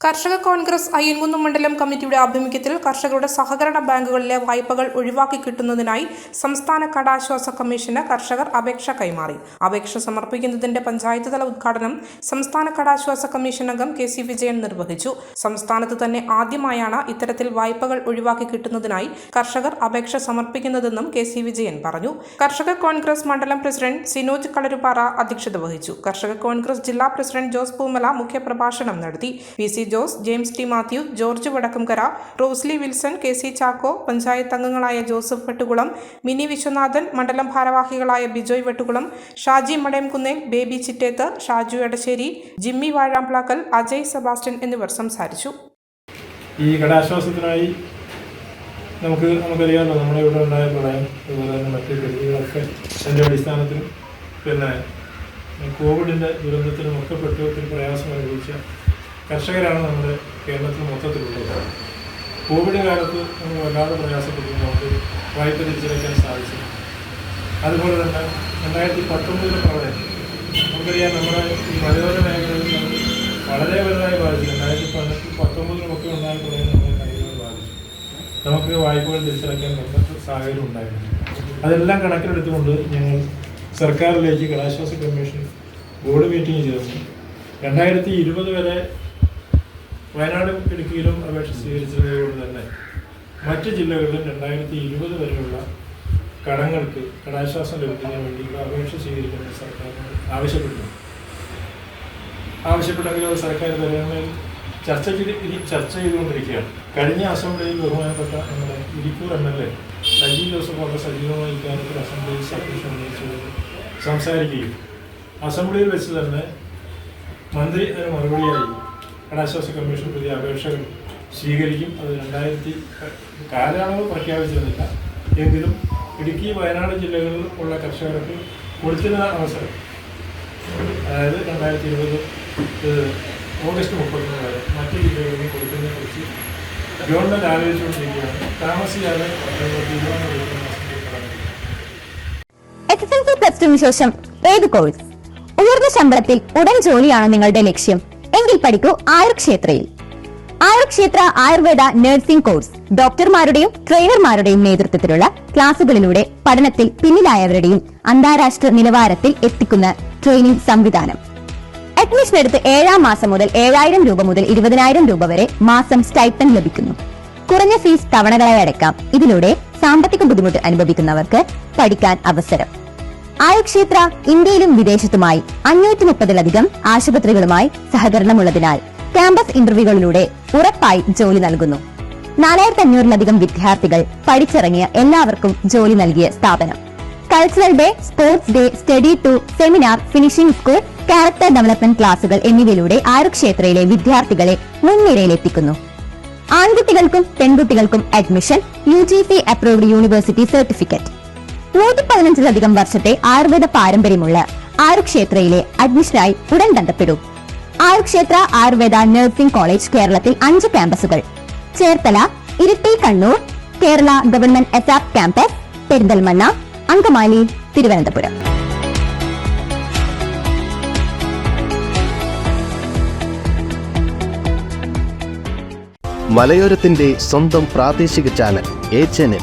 കർഷക കോൺഗ്രസ് അയ്യൻകുന്നം മണ്ഡലം കമ്മിറ്റിയുടെ ആഭിമുഖ്യത്തിൽ കർഷകരുടെ സഹകരണ ബാങ്കുകളിലെ വായ്പകൾ ഒഴിവാക്കി കിട്ടുന്നതിനായി സംസ്ഥാന കടാശ്വാസ കമ്മീഷന് കർഷകർ അപേക്ഷ കൈമാറി. അപേക്ഷ സമർപ്പിക്കുന്നതിന്റെ പഞ്ചായത്ത് തല ഉദ്ഘാടനം സംസ്ഥാന കടാശ്വാസ കമ്മീഷൻ അംഗം കെ സി വിജയൻ നിർവഹിച്ചു. സംസ്ഥാനത്ത് തന്നെ ആദ്യമായാണ് ഇത്തരത്തിൽ വായ്പകൾ ഒഴിവാക്കി കിട്ടുന്നതിനായി കർഷകർ അപേക്ഷ സമർപ്പിക്കുന്നതെന്നും കെ സി വിജയൻ പറഞ്ഞു. കർഷക കോൺഗ്രസ് മണ്ഡലം പ്രസിഡന്റ് സിനോജ് കളരുപാറ അധ്യക്ഷത വഹിച്ചു. കർഷക കോൺഗ്രസ് ജില്ലാ പ്രസിഡന്റ് ജോസ് പൂമല മുഖ്യപ്രഭാഷണം നടത്തി. P C Jose James T Mathew George Vadakkamkara Rosly Wilson K C Chacko panchayat അംഗങ്ങളായ ജോസഫ് വെട്ടുകുളം മിനി വിശ്വനാഥൻ മണ്ഡലം ഭാരവാഹികളായ ബിജോയ് വെട്ടുകുളം ഷാജി മടയംകുന്നേൽ ബേബി ചിറ്റേത്ത് ഷാജു എടശ്ശേരി ജിമ്മി വാഴാംപ്ലാക്കൽ അജയ് സെബാസ്റ്റ്യൻ എന്നിവർ സംസാരിച്ചു. ഈ കടാശ്വാസത്തിനായി നമുക്ക് നമുക്കറിയാമല്ലോ നമ്മുടെ ഇവിടെ ഉണ്ടായ പ്രളയം അതുപോലെ തന്നെ മറ്റ് കെടുതികളൊക്കെ അതിന്റെ അടിസ്ഥാനത്തിൽ പിന്നെ കോവിഡിന്റെ ദുരന്തത്തിനും ഒക്കെ പെട്ടു ഒത്തിരി പ്രയാസം അനുഭവിച്ച കർഷകരാണ് നമ്മുടെ കേരളത്തിൽ മൊത്തത്തിലുള്ളത്. കോവിഡ് കാലത്ത് നമ്മൾ വല്ലാതെ പ്രയാസപ്പെട്ടു നമുക്ക് വായ്പ തിരിച്ചടയ്ക്കാൻ സാധിച്ചു അതുപോലെ തന്നെ രണ്ടായിരത്തി പത്തൊമ്പതിലെ പ്രളയം. നമുക്കറിയാം നമ്മുടെ ഈ മലയോര മേഖലയിൽ നമുക്ക് വളരെ വലുതായി ബാധിച്ചു. രണ്ടായിരത്തി പതിനെട്ട് പത്തൊമ്പതിലുമൊക്കെ ഉണ്ടായ പ്രളയം നമ്മുടെ കൈകളിൽ ബാധിച്ചു. നമുക്ക് വായ്പകൾ തിരിച്ചടയ്ക്കാൻ പറ്റാത്ത സാഹചര്യം ഉണ്ടായിരുന്നു. അതെല്ലാം കണക്കിലെടുത്തുകൊണ്ട് ഞങ്ങൾ സർക്കാരിലേക്ക് കലാശ്വാസ കമ്മീഷൻ ബോർഡ് മീറ്റിംഗ് ചേർന്നു. രണ്ടായിരത്തി ഇരുപത് വരെ വയനാടും ഇടുക്കിയിലും അപേക്ഷ സ്വീകരിച്ചതുകൊണ്ട് തന്നെ മറ്റ് ജില്ലകളിലും രണ്ടായിരത്തി ഇരുപത് വരെയുള്ള കടങ്ങൾക്ക് കടാശ്വാസം ലഭിക്കുന്നതിന് വേണ്ടി അപേക്ഷ സ്വീകരിക്കുന്നത് സർക്കാരിനോട് ആവശ്യപ്പെടുന്നു. ആവശ്യപ്പെട്ടെങ്കിൽ അത് സർക്കാർ തരുന്നതിൽ ചർച്ചയ്ക്ക് ഇനി ചർച്ച ചെയ്തുകൊണ്ടിരിക്കുകയാണ്. കഴിഞ്ഞ അസംബ്ലിയിൽ ബഹുമാനപ്പെട്ട നമ്മുടെ Irikkur M L A Sajeev Joseph വളരെ സജീവമായി ഇക്കാര്യത്തിൽ അസംബ്ലിയിൽ സബ്മിഷൻ ഉന്നയിച്ചുകൊണ്ട് സംസാരിക്കുകയും അസംബ്ലിയിൽ വെച്ച് തന്നെ മന്ത്രി അതിന് മറുപടിയായി. കടാശ്വാസ കമ്മീഷൻ പുതിയ അപേക്ഷകൾ സ്വീകരിക്കും. അത് രണ്ടായിരത്തി കാലയളവ് പ്രഖ്യാപിച്ചിരുന്നില്ല. എങ്കിലും ഇടുക്കി വയനാട് ജില്ലകളിൽ ഉള്ള കർഷകർക്ക് കൊടുത്തിരുന്ന അവസരം. അതായത് രണ്ടായിരത്തി ഇരുപത് ഓഗസ്റ്റ് മുപ്പത്തൊന്ന് വരെ മറ്റ് ജില്ലകളിൽ കൊടുക്കുന്നതിനെ കുറിച്ച് ഗവൺമെന്റ് ആലോചിച്ചുകൊണ്ടിരിക്കുകയാണ്. താമസിയാതെ ശേഷം ഏത് കോഴ്സ്? ഉയർന്ന ശമ്പളത്തിൽ ഉടൻ ജോലിയാണ് നിങ്ങളുടെ ലക്ഷ്യം. എങ്കിൽ പഠിക്കൂ? ആയുർ ക്ഷേത്രയിൽ ആയുർ ക്ഷേത്ര ആയുർവേദ നഴ്സിംഗ് കോഴ്സ് ഡോക്ടർമാരുടെയും ട്രെയിനർമാരുടെയും നേതൃത്വത്തിലുള്ള ക്ലാസുകളിലൂടെ പഠനത്തിൽ പിന്നിലായവരുടെയും അന്താരാഷ്ട്ര നിലവാരത്തിൽ എത്തിക്കുന്ന ട്രെയിനിംഗ് സംവിധാനം. അഡ്മിഷൻ എടുത്ത് ഏഴാം മാസം മുതൽ ഏഴായിരം രൂപ മുതൽ ഇരുപതിനായിരം രൂപ വരെ മാസം സ്റ്റൈപ്പൻ ലഭിക്കുന്നു. കുറഞ്ഞ ഫീസ് തവണകളായി അടക്കാം ഇതിലൂടെ സാമ്പത്തിക ബുദ്ധിമുട്ട് അനുഭവിക്കുന്നവർക്ക് പഠിക്കാൻ അവസരം. ആയുക്ഷേത്ര ഇന്ത്യയിലും വിദേശത്തുമായി അഞ്ഞൂറ്റി മുപ്പതിലധികം ആശുപത്രികളുമായി സഹകരണമുള്ളതിനാൽ ക്യാമ്പസ് ഇന്റർവ്യൂകളിലൂടെ ഉറപ്പായി ജോലി നൽകുന്നു. നാലായിരത്തി അഞ്ഞൂറിലധികം വിദ്യാർത്ഥികൾ പഠിച്ചിറങ്ങിയ എല്ലാവർക്കും ജോലി നൽകിയ സ്ഥാപനം. Cultural day sports day study to seminar finishing school character development ക്ലാസുകൾ എന്നിവയിലൂടെ ആയുർക്ഷേത്രയിലെ വിദ്യാർത്ഥികളെ മുൻനിരയിലെത്തിക്കുന്നു. ആൺകുട്ടികൾക്കും പെൺകുട്ടികൾക്കും admission U G C approved university certificate നൂറ്റി പതിനഞ്ചിലധികം വർഷത്തെ ആയുർവേദ പാരമ്പര്യമുള്ള ആയുർക്ഷേത്രയിലെ അഡ്മിഷനായി ഉടൻ ബന്ധപ്പെടൂ. ആയുർക്ഷേത്ര ആയുർവേദ നഴ്സിംഗ് കോളേജ് കേരളത്തിൽ അഞ്ച് ക്യാമ്പസുകൾ. Cherthala Iritty Kannur Kerala government SR campus Perinthalmanna Angamaly Thiruvananthapuram. മലയോരത്തിന്റെ സ്വന്തം പ്രാദേശിക ചാനൽ എ ചാനൽ.